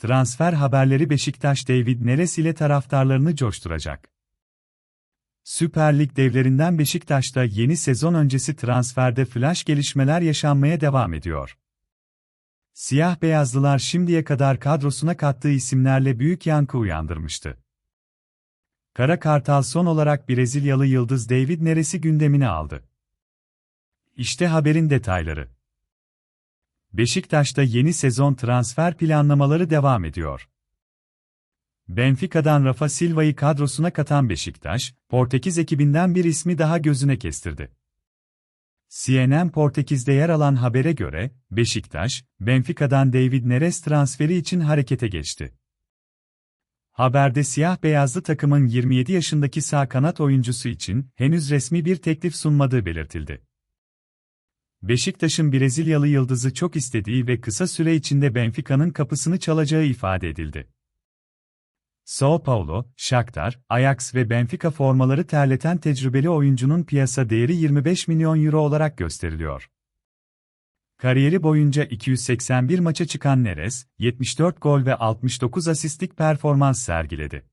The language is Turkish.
Transfer haberleri Beşiktaş David Neres ile taraftarlarını coşturacak. Süper Lig devlerinden Beşiktaş'ta yeni sezon öncesi transferde flash gelişmeler yaşanmaya devam ediyor. Siyah beyazlılar şimdiye kadar kadrosuna kattığı isimlerle büyük yankı uyandırmıştı. Kara Kartal son olarak Brezilyalı yıldız David Neres'i gündemine aldı. İşte haberin detayları. Beşiktaş'ta yeni sezon transfer planlamaları devam ediyor. Benfica'dan Rafa Silva'yı kadrosuna katan Beşiktaş, Portekiz ekibinden bir ismi daha gözüne kestirdi. CNN Portekiz'de yer alan habere göre, Beşiktaş, Benfica'dan David Neres transferi için harekete geçti. Haberde siyah beyazlı takımın 27 yaşındaki sağ kanat oyuncusu için henüz resmi bir teklif sunmadığı belirtildi. Beşiktaş'ın Brezilyalı yıldızı çok istediği ve kısa süre içinde Benfica'nın kapısını çalacağı ifade edildi. Sao Paulo, Shakhtar, Ajax ve Benfica formaları terleten tecrübeli oyuncunun piyasa değeri 25 milyon euro olarak gösteriliyor. Kariyeri boyunca 281 maça çıkan Neres, 74 gol ve 69 asistlik performans sergiledi.